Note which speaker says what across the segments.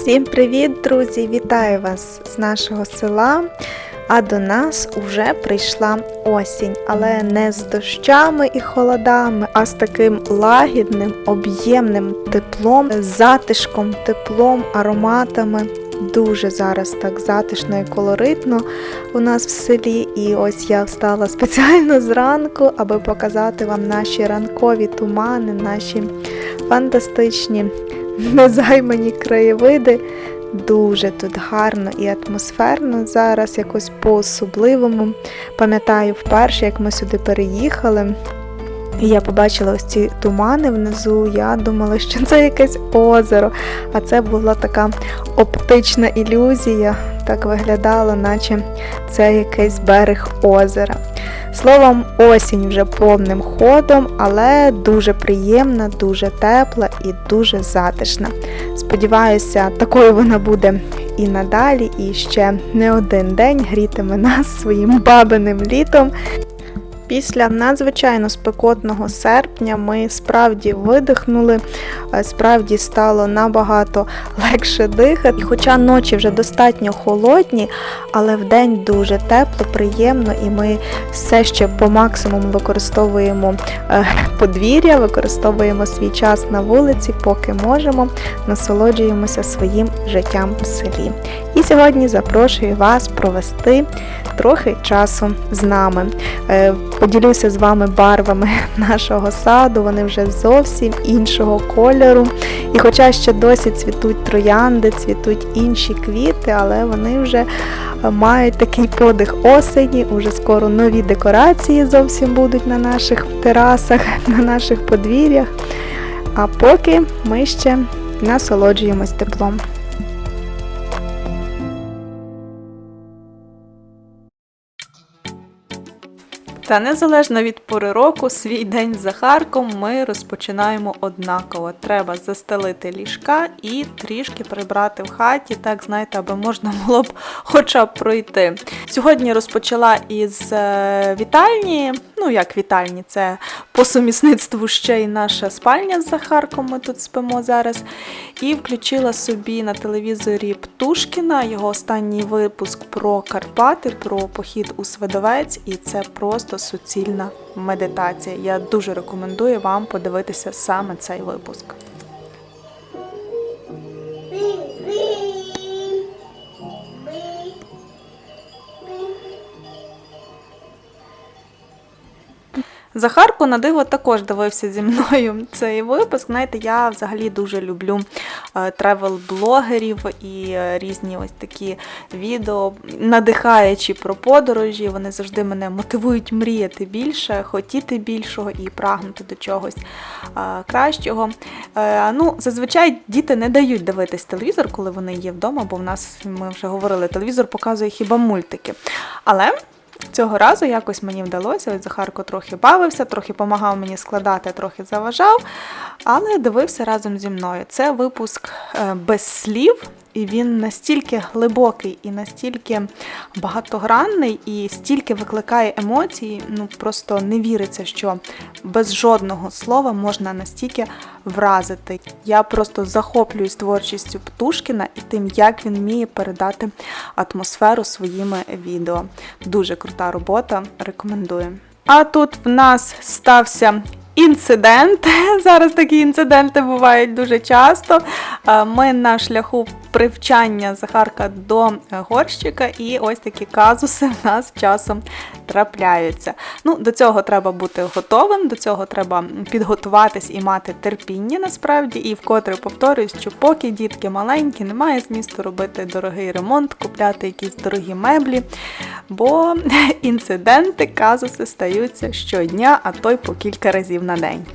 Speaker 1: Всім привіт, друзі! Вітаю вас з нашого села. А до нас уже прийшла осінь, але не з дощами і холодами, а з таким лагідним, об'ємним теплом, затишком, теплом, ароматами. Дуже зараз так затишно і колоритно у нас в селі. І ось я встала спеціально зранку, аби показати вам наші ранкові тумани, наші фантастичні незаймані краєвиди. Дуже тут гарно і атмосферно зараз, якось по-особливому. Пам'ятаю вперше, як ми сюди переїхали. І я побачила ось ці тумани внизу. Я думала, що це якесь озеро, а це була така оптична ілюзія. Так виглядало, наче це якийсь берег озера. Словом, осінь вже повним ходом, але дуже приємна, дуже тепла і дуже затишна. Сподіваюся, такою вона буде і надалі, і ще не один день грітиме нас своїм бабиним літом. Після надзвичайно спекотного серпня ми справді видихнули, е, справді стало набагато легше дихати. І хоча ночі вже достатньо холодні, але вдень дуже тепло, приємно, і ми все ще по максимуму використовуємо е, подвір'я, використовуємо свій час на вулиці, поки можемо, насолоджуємося своїм життям в селі. І сьогодні запрошую вас провести трохи часу з нами. Е, поділюся з вами барвами нашого саду, вони вже зовсім іншого кольору. І хоча ще досі цвітуть троянди, цвітуть інші квіти, але вони вже мають такий подих осені, уже скоро нові декорації зовсім будуть на наших терасах, на наших подвір'ях. А поки ми ще насолоджуємось теплом. Та незалежно від пори року, свій день за Харком ми розпочинаємо однаково. Треба застелити ліжка і трішки прибрати в хаті, так знаєте, аби можна було б хоча б пройти. Сьогодні розпочала із е, вітальні. Ну, як вітальні, це по сумісництву ще й наша спальня з Захарком, ми тут спимо зараз. І включила собі на телевізорі Птушкіна, його останній випуск про Карпати, про похід у Свидовець, і це просто суцільна медитація. Я дуже рекомендую вам подивитися саме цей випуск. Захарко на диво також дивився зі мною цей випуск. Знаєте, я взагалі дуже люблю е, тревел-блогерів і е, різні ось такі відео, надихаючі про подорожі. Вони завжди мене мотивують мріяти більше, хотіти більшого і прагнути до чогось е, кращого. Ну, Зазвичай діти не дають дивитись телевізор, коли вони є вдома, бо в нас, ми вже говорили, телевізор показує хіба мультики. Але. Цього разу якось мені вдалося, ось Захарко трохи бавився, трохи допомагав мені складати, трохи заважав, але дивився разом зі мною. Це випуск е, без слів. І він настільки глибокий і настільки багатогранний, і стільки викликає емоції, ну просто не віриться, що без жодного слова можна настільки вразити. Я просто захоплююсь творчістю Птушкіна і тим, як він вміє передати атмосферу своїми відео. Дуже крута робота, рекомендую. А тут в нас стався інцидент. Зараз такі інциденти бувають дуже часто. Ми на шляху привчання Захарка до горщика, і ось такі казуси в нас часом трапляються. Ну, До цього треба бути готовим, до цього треба підготуватись і мати терпіння насправді. І вкотре повторюсь, що поки дітки маленькі, немає змісту робити дорогий ремонт, купляти якісь дорогі меблі, бо інциденти, казуси стаються щодня, а то й по кілька разів на день.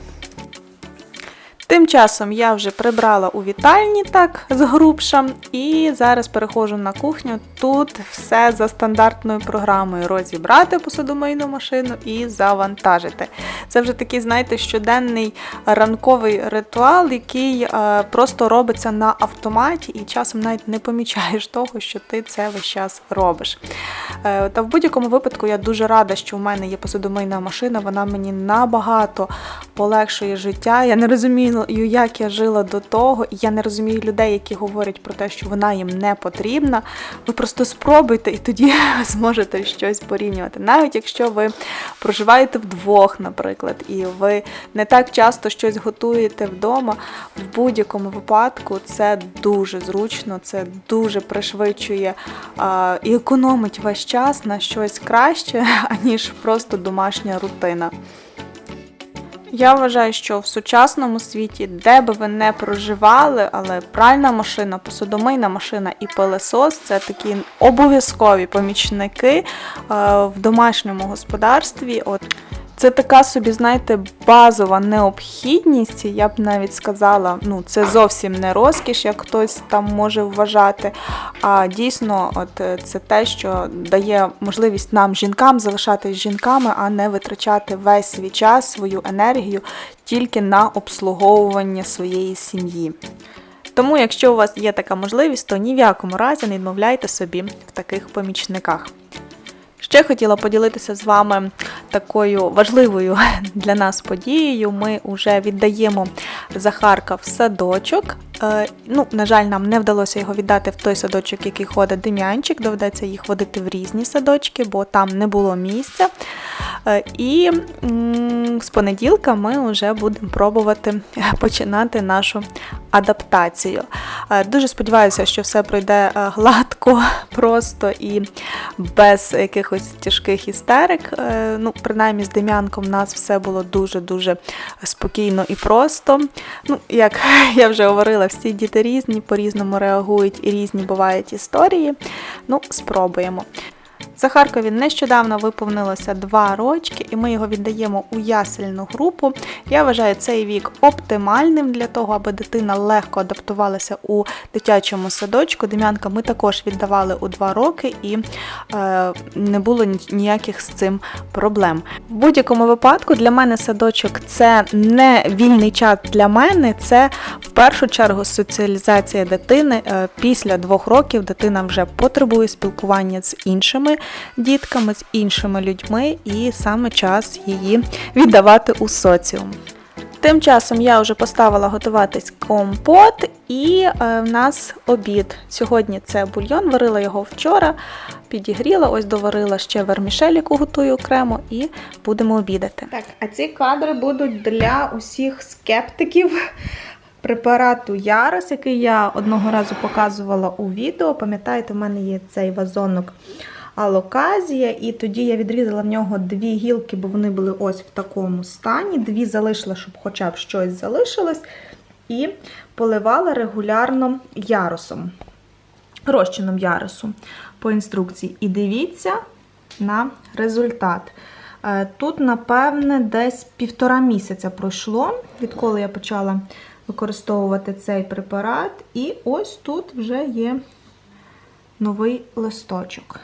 Speaker 1: Тим часом я вже прибрала у вітальні так з грубша, і зараз переходжу на кухню. Тут все за стандартною програмою: розібрати посудомийну машину і завантажити. Це вже такий, знаєте, щоденний ранковий ритуал, який е, просто робиться на автоматі, і часом навіть не помічаєш того, що ти це весь час робиш. Е, та в будь-якому випадку я дуже рада, що в мене є посудомийна машина, вона мені набагато полегшує життя. Я не розумію, як я жила до того, і я не розумію людей, які говорять про те, що вона їм не потрібна. Ви просто спробуйте і тоді зможете щось порівнювати. Навіть якщо ви проживаєте вдвох, наприклад, і ви не так часто щось готуєте вдома, в будь-якому випадку це дуже зручно, це дуже пришвидшує а, і економить ваш час на щось краще, аніж просто домашня рутина. Я вважаю, що в сучасному світі, де би ви не проживали, але пральна машина, посудомийна машина і пилесос це такі обов'язкові помічники е, в домашньому господарстві. От це така собі, знаєте, базова необхідність. Я б навіть сказала, ну це зовсім не розкіш, як хтось там може вважати. А дійсно, от е, це те, що дає можливість нам, жінкам, залишатись жінками, а не витрачати весь свій час, свою енергію тільки на обслуговування своєї сім'ї. Тому, якщо у вас є така можливість, то ні в якому разі не відмовляйте собі в таких помічниках. Ще хотіла поділитися з вами такою важливою для нас подією. Ми вже віддаємо Захарка в садочок. Е, Ну, на жаль, нам не вдалося його віддати в той садочок, який ходить Дем'янчик. Доведеться їх водити в різні садочки, бо там не було місця. Е, І з понеділка ми вже будемо пробувати починати нашу адаптацію. Е, Дуже сподіваюся, що все пройде е, гладко, просто і без якихось тяжких істерик. Е, Ну, принаймні з Дем'янком в нас все було дуже-дуже спокійно і просто. Ну, як я вже говорила, всі діти різні, по-різному реагують і різні бувають історії. Ну, спробуємо. Захаркові нещодавно виповнилося 2 рочки, і ми його віддаємо у ясельну групу. Я вважаю цей вік оптимальним для того, аби дитина легко адаптувалася у дитячому садочку. Дем'янка ми також віддавали у 2 роки і е, не було ніяких з цим проблем. В будь-якому випадку для мене садочок це не вільний час для мене, це в першу чергу соціалізація дитини. Е, Після двох років дитина вже потребує спілкування з іншими дітками, з іншими людьми, і саме час її віддавати у соціум. Тим часом я вже поставила готуватись компот, і е, в нас обід. Сьогодні це бульйон, варила його вчора, підігріла, ось доварила ще вермішель, яку готую окремо, і будемо обідати. Так, а ці кадри будуть для усіх скептиків препарату Ярос, який я одного разу показувала у відео. Пам'ятаєте, в мене є цей вазонок алоказія, і тоді я відрізала в нього дві гілки, бо вони були ось в такому стані. Дві залишила, щоб хоча б щось залишилось, і поливала регулярно яросом, розчином яросу по інструкції. І дивіться на результат. Е, Тут, напевне, десь півтора місяця пройшло, відколи я почала використовувати цей препарат. І ось тут вже є новий листочок.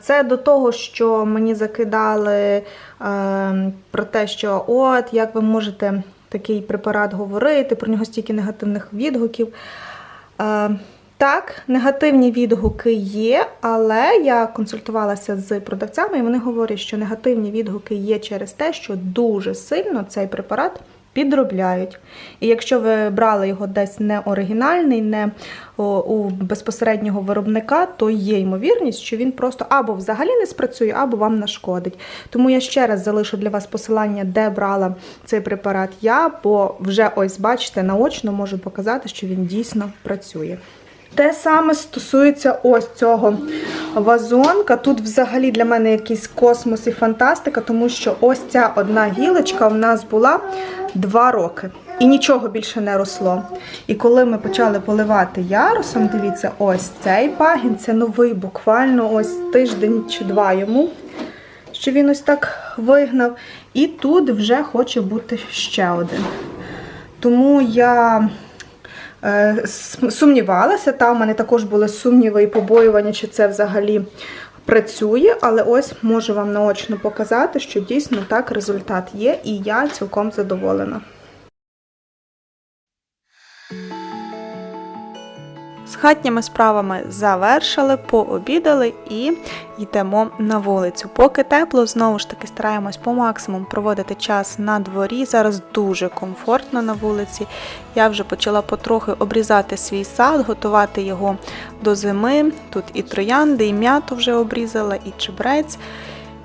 Speaker 1: Це до того, що мені закидали е, про те, що от як ви можете такий препарат говорити, про нього стільки негативних відгуків. Е, так, негативні відгуки є, але я консультувалася з продавцями, і вони говорять, що негативні відгуки є через те, що дуже сильно цей препарат підробляють. І якщо ви брали його десь не оригінальний, не у безпосереднього виробника, то є ймовірність, що він просто або взагалі не спрацює, або вам нашкодить. Тому я ще раз залишу для вас посилання, де брала цей препарат я, бо вже ось бачите, наочно можу показати, що він дійсно працює. Те саме стосується ось цього вазонка. Тут взагалі для мене якийсь космос і фантастика, тому що ось ця одна гілочка в нас була два роки. І нічого більше не росло. І коли ми почали поливати ярусом, дивіться, ось цей пагін, це новий, буквально ось тиждень чи два йому, що він ось так вигнав. І тут вже хоче бути ще один. Тому я сумнівалася, та в мене також були сумніви і побоювання, чи це взагалі працює, але ось можу вам наочно показати, що дійсно так результат є, і я цілком задоволена. З Хатніми справами завершили, пообідали і йдемо на вулицю. Поки тепло, знову ж таки стараємось по максимуму проводити час на дворі. Зараз дуже комфортно на вулиці. Я вже почала потрохи обрізати свій сад, готувати його до зими. Тут і троянди, і м'яту вже обрізала, і чебрець.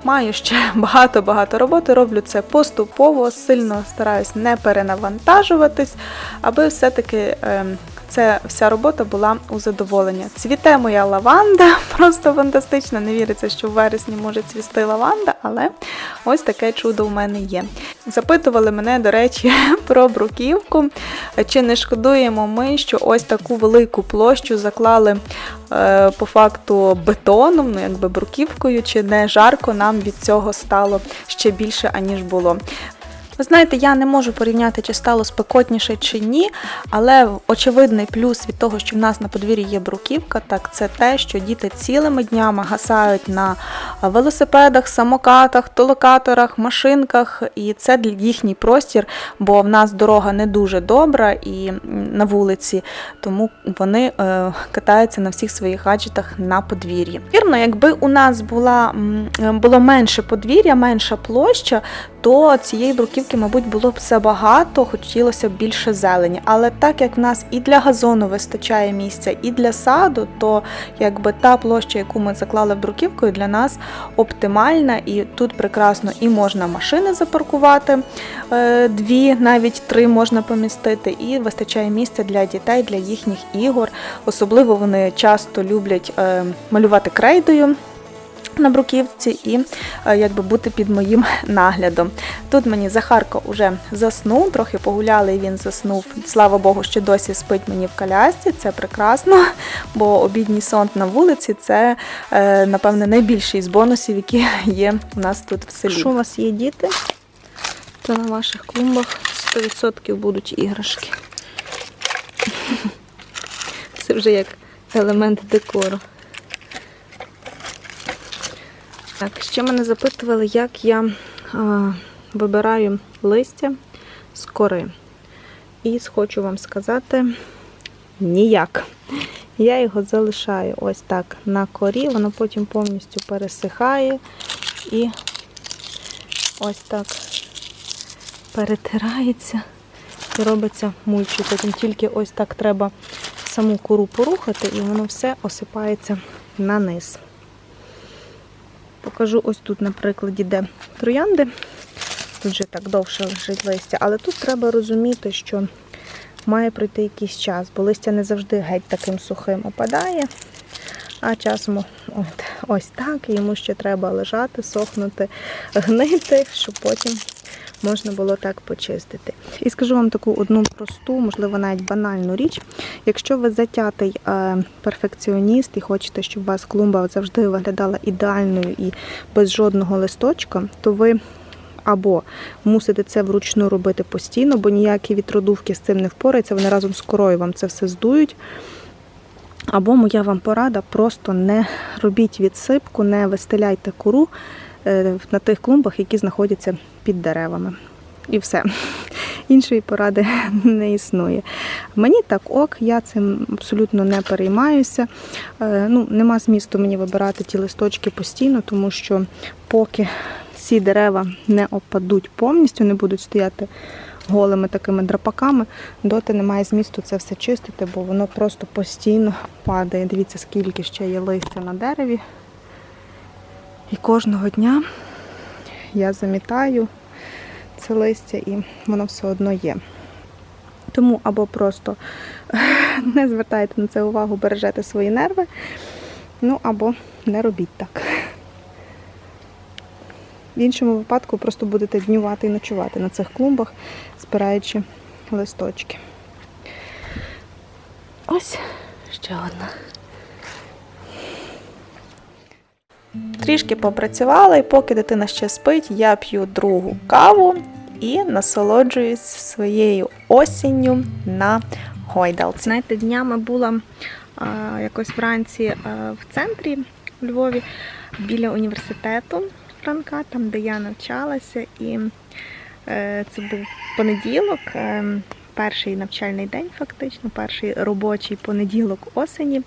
Speaker 1: Маю ще багато-багато роботи. Роблю це поступово, сильно стараюсь не перенавантажуватись, аби все-таки ем, це вся робота була у задоволення. Цвіте моя лаванда, просто фантастично. Не віриться, що в вересні може цвісти лаванда, але ось таке чудо у мене є. Запитували мене, до речі, про бруківку. Чи не шкодуємо ми, що ось таку велику площу заклали е, по факту бетоном, ну якби бруківкою, чи не жарко нам від цього стало ще більше, аніж було. Ви знаєте, я не можу порівняти, чи стало спекотніше чи ні, але очевидний плюс від того, що в нас на подвір'ї є бруківка, так це те, що діти цілими днями гасають на велосипедах, самокатах, толокаторах, машинках, і це їхній простір, бо в нас дорога не дуже добра і на вулиці, тому вони е, катаються на всіх своїх гаджетах на подвір'ї. Вірно, якби у нас була було менше подвір'я, менша площа, то цієї бруківки, мабуть, було б забагато, хотілося б більше зелені. Але так як в нас і для газону вистачає місця, і для саду, то якби та площа, яку ми заклали бруківкою, для нас оптимальна, і тут прекрасно і можна машини запаркувати, е, дві, навіть три можна помістити, і вистачає місця для дітей, для їхніх ігор. Особливо вони часто люблять е, малювати крейдою на бруківці і е, якби бути під моїм наглядом. Тут мені Захарко вже заснув, трохи погуляли, і він заснув. Слава Богу, що досі спить мені в колясці, це прекрасно, бо обідній сон на вулиці це, е, напевне, найбільший з бонусів, які є у нас тут в селі.
Speaker 2: Якщо у вас є діти, то на ваших клумбах 100% будуть іграшки. Це вже як елемент декору. Так, ще мене запитували, як я а, вибираю листя з кори. І хочу вам сказати ніяк. Я його залишаю ось так на корі, воно потім повністю пересихає і ось так перетирається і робиться мульчу. Потім тільки ось так треба саму кору порухати, і воно все осипається на низ. Покажу ось тут, на прикладі, де троянди. Тут вже так довше лежить листя, але тут треба розуміти, що має пройти якийсь час, бо листя не завжди геть таким сухим опадає. А часом от, ось так, йому ще треба лежати, сохнути, гнити, щоб потім можна було так почистити. І скажу вам таку одну просту, можливо, навіть банальну річ. Якщо ви затятий е, перфекціоніст і хочете, щоб у вас клумба завжди виглядала ідеальною і без жодного листочка, то ви або мусите це вручну робити постійно, бо ніякі вітродувки з цим не впораються, вони разом з корою вам це все здують. Або моя вам порада, просто не робіть відсипку, не вистеляйте кору на тих клумбах, які знаходяться під деревами. І все. Іншої поради не існує. Мені так ок, я цим абсолютно не переймаюся. Е, ну, Нема змісту мені вибирати ті листочки постійно, тому що поки ці дерева не опадуть повністю, не будуть стояти голими такими драпаками, доти немає змісту це все чистити, бо воно просто постійно падає. Дивіться, скільки ще є листя на дереві. І кожного дня я замітаю це листя і воно все одно є. Тому або просто не звертайте на це увагу, бережете свої нерви, ну або не робіть так. В іншому випадку просто будете днювати і ночувати на цих клумбах, збираючи листочки. Ось ще одна.
Speaker 1: Трішки попрацювала, і поки дитина ще спить, я п'ю другу каву і насолоджуюсь своєю осінню на гойдалці.
Speaker 2: Знаєте, днями була а, якось вранці а, в центрі в Львові біля університету Франка, там де я навчалася, і е, це був понеділок. Е, перший навчальний день, фактично, перший робочий понеділок осені.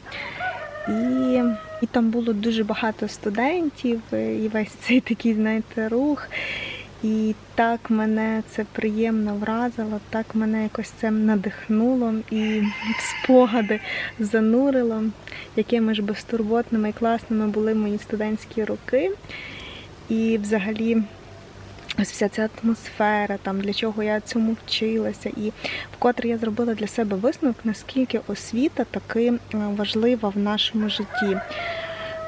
Speaker 2: І, і там було дуже багато студентів, е, і весь цей такий, знаєте, рух. І так мене це приємно вразило, так мене якось це надихнуло і спогади занурило, якими ж безтурботними і класними були мої студентські роки. І взагалі ось вся ця атмосфера, там для чого я цьому вчилася, і вкотре я зробила для себе висновок, наскільки освіта таки е, важлива в нашому житті.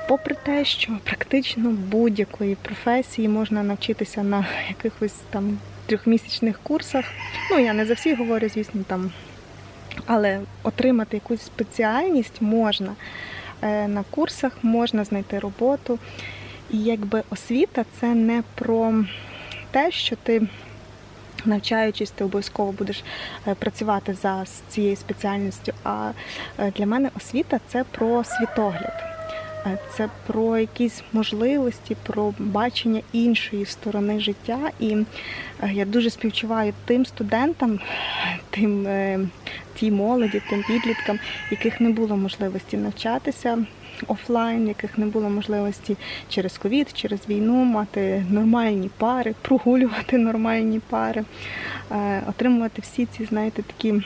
Speaker 2: Попри те, що практично будь-якої професії можна навчитися на якихось там трьохмісячних курсах. Ну, я не за всіх говорю, звісно, там, але отримати якусь спеціальність можна Е, на курсах, можна знайти роботу. І якби освіта це не про те, що ти. Навчаючись, ти обов'язково будеш е, працювати за цією спеціальністю. А е, для мене освіта це про світогляд. Е, Це про якісь можливості, про бачення іншої сторони життя. І е, я дуже співчуваю тим студентам, тим е, тій молоді, тим підліткам, яких не було можливості навчатися офлайн, яких не було можливості через ковід, через війну мати нормальні пари, прогулювати нормальні пари, отримувати всі ці, знаєте, такі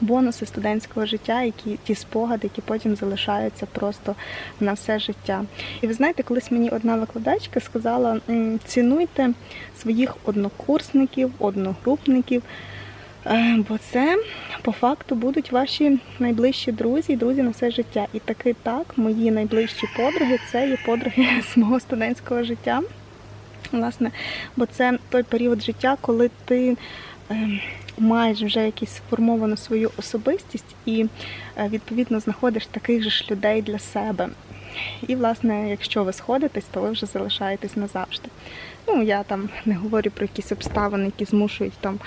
Speaker 2: бонуси студентського життя, які ті спогади, які потім залишаються просто на все життя. І ви знаєте, колись мені одна викладачка сказала: цінуйте своїх однокурсників, одногрупників. е, Бо це по факту будуть ваші найближчі друзі і друзі на все життя. І таки так, мої найближчі подруги це є подруги з мого студентського життя. Власне, бо це той період життя, коли ти маєш вже якісь сформовану свою особистість і е, відповідно знаходиш таких же ж людей для себе. І, власне, якщо ви сходитесь, то ви вже залишаєтесь назавжди. Ну, я там не говорю про якісь обставини, які змушують там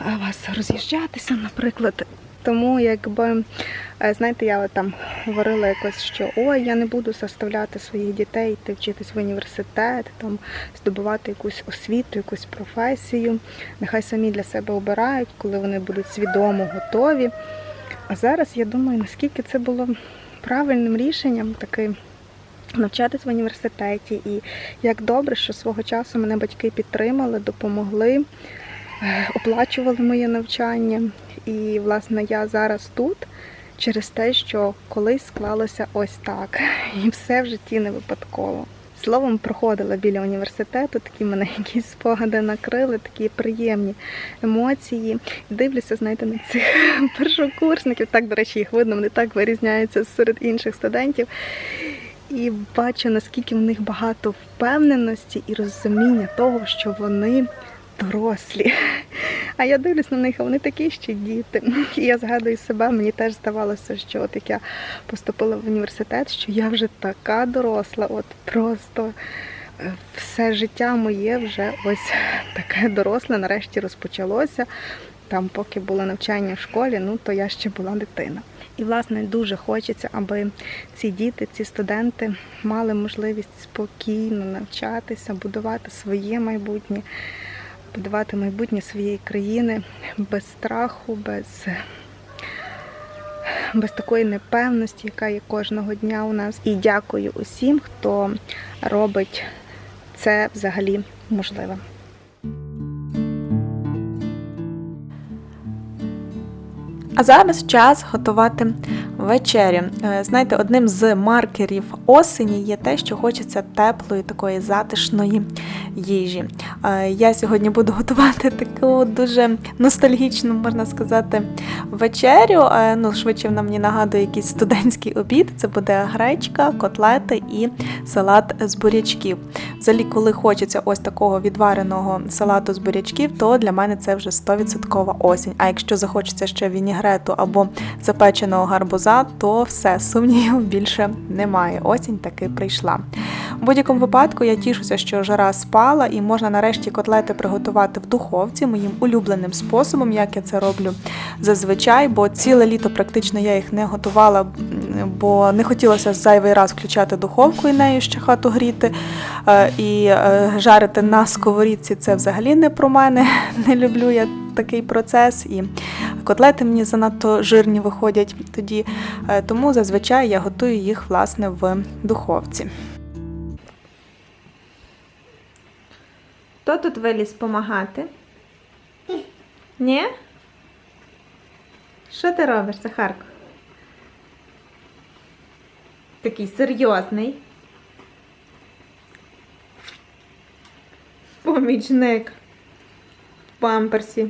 Speaker 2: е, вас роз'їжджатися, наприклад. Тому, якби, е, знаєте, я там говорила якось, що ой, я не буду заставляти своїх дітей йти вчитись в університет, там здобувати якусь освіту, якусь професію. Нехай самі для себе обирають, коли вони будуть свідомо готові. А зараз я думаю, наскільки це було правильним рішенням таки навчатись в університеті. І як добре, що свого часу мене батьки підтримали, допомогли, оплачували моє навчання. І, власне, я зараз тут через те, що колись склалося ось так. І все в житті не випадково. Словом, проходила біля університету, такі мене якісь спогади накрили, такі приємні емоції. Дивлюся, знаєте, на цих першокурсників. Так, до речі, їх видно, вони так вирізняються серед інших студентів. І бачу, наскільки в них багато впевненості і розуміння того, що вони дорослі. А я дивлюсь на них, а вони такі ще діти. І я згадую себе, мені теж здавалося, що от як я поступила в університет, що я вже така доросла, от просто е, все життя моє вже ось таке доросле, нарешті розпочалося. Там, поки було навчання в школі, ну то я ще була дитина. І, власне, дуже хочеться, аби ці діти, ці студенти мали можливість спокійно навчатися, будувати своє майбутнє, будувати майбутнє своєї країни без страху, без, без такої непевності, яка є кожного дня у нас. І дякую усім, хто робить це взагалі можливим.
Speaker 1: А зараз час готувати вечерю. Е, Знаєте, одним з маркерів осені є те, що хочеться теплої, такої затишної їжі. Е, Я сьогодні буду готувати таку дуже ностальгічну, можна сказати, вечерю. Е, Ну, швидше вона мені нагадує якийсь студентський обід. Це буде гречка, котлети і салат з бурячків. Взагалі, коли хочеться ось такого відвареного салату з бурячків, то для мене це вже 100% осінь. А якщо захочеться ще вінігрету або запеченого гарбуза, то все, сумнівів більше немає. Осінь таки прийшла. У будь-якому випадку я тішуся, що жара спала і можна нарешті котлети приготувати в духовці моїм улюбленим способом, як я це роблю зазвичай, бо ціле літо практично я їх не готувала, бо не хотілося зайвий раз включати духовку і нею ще хату гріти. Е, І е, жарити на сковорідці це взагалі не про мене. Не люблю я такий процес, і котлети мені занадто жирні виходять тоді. Е, Тому зазвичай я готую їх власне в духовці. Хто тут виліз допомагати? Ні? Що ти робиш, Захарко? Такий серйозний. Помічник в памперсі.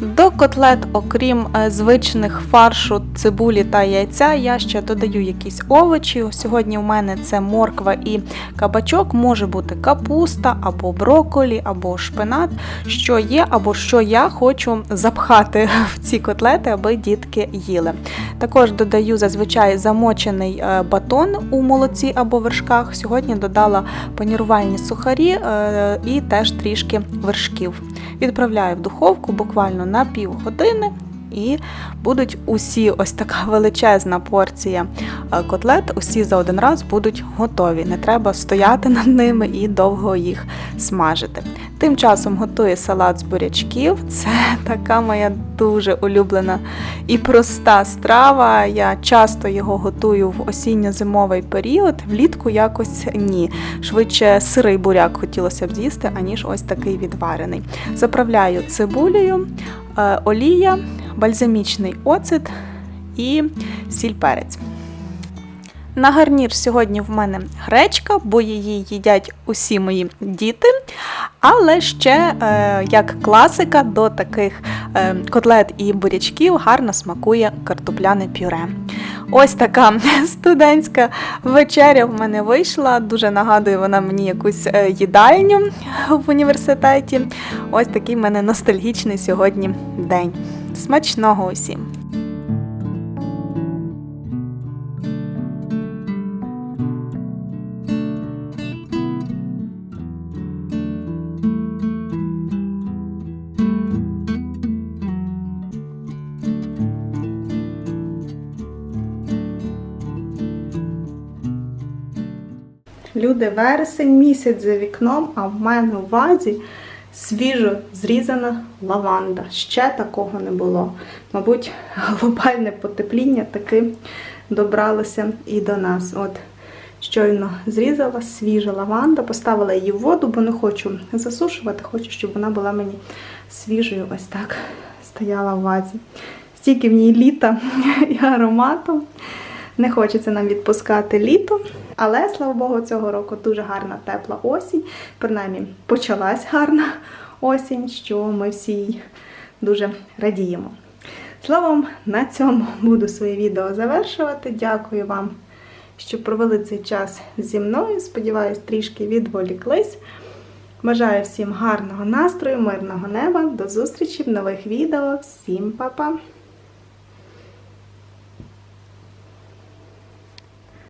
Speaker 1: До котлет, окрім е, звичних фаршу, цибулі та яйця, я ще додаю якісь овочі. Сьогодні у мене це морква і кабачок, може бути капуста або броколі, або шпинат, що є, або що я хочу запхати в ці котлети, аби дітки їли. Також додаю зазвичай замочений е, батон у молоці або вершках. Сьогодні додала панірувальні сухарі е, і теж трішки вершків. Відправляю в духовку буквально на півгодини. І будуть усі ось така величезна порція е, котлет, усі за один раз будуть готові. Не треба стояти над ними і довго їх смажити. Тим часом готую салат з бурячків. Це така моя дуже улюблена і проста страва. Я часто його готую в осінньо-зимовий період, влітку якось ні. Швидше сирий буряк хотілося б з'їсти, аніж ось такий відварений. Заправляю цибулею, е, олія, бальзамічний оцет і сіль перець. На гарнір сьогодні в мене гречка, бо її їдять усі мої діти. Але ще, е, як класика, до таких е, котлет і бурячків гарно смакує картопляне пюре. Ось така студентська вечеря в мене вийшла. Дуже нагадує вона мені якусь е, їдальню в університеті. Ось такий в мене ностальгічний сьогодні день. Смачного усім!
Speaker 2: Люди, вересень місяць за вікном, а в мене у вазі свіжо зрізана лаванда. Ще такого не було. Мабуть, глобальне потепління таки добралося і до нас. От щойно зрізала свіжа лаванда, поставила її в воду, бо не хочу засушувати, хочу, щоб вона була мені свіжою. Ось так стояла в вазі. Стільки в ній літа і аромату. Не хочеться нам відпускати літо, але слава Богу, цього року дуже гарна тепла осінь. Принаймні почалась гарна осінь, що ми всі дуже радіємо. Словом, на цьому буду своє відео завершувати. Дякую вам, що провели цей час зі мною. Сподіваюсь, трішки відволіклись. Бажаю всім гарного настрою, мирного неба. До зустрічі в нових відео. Всім па-па!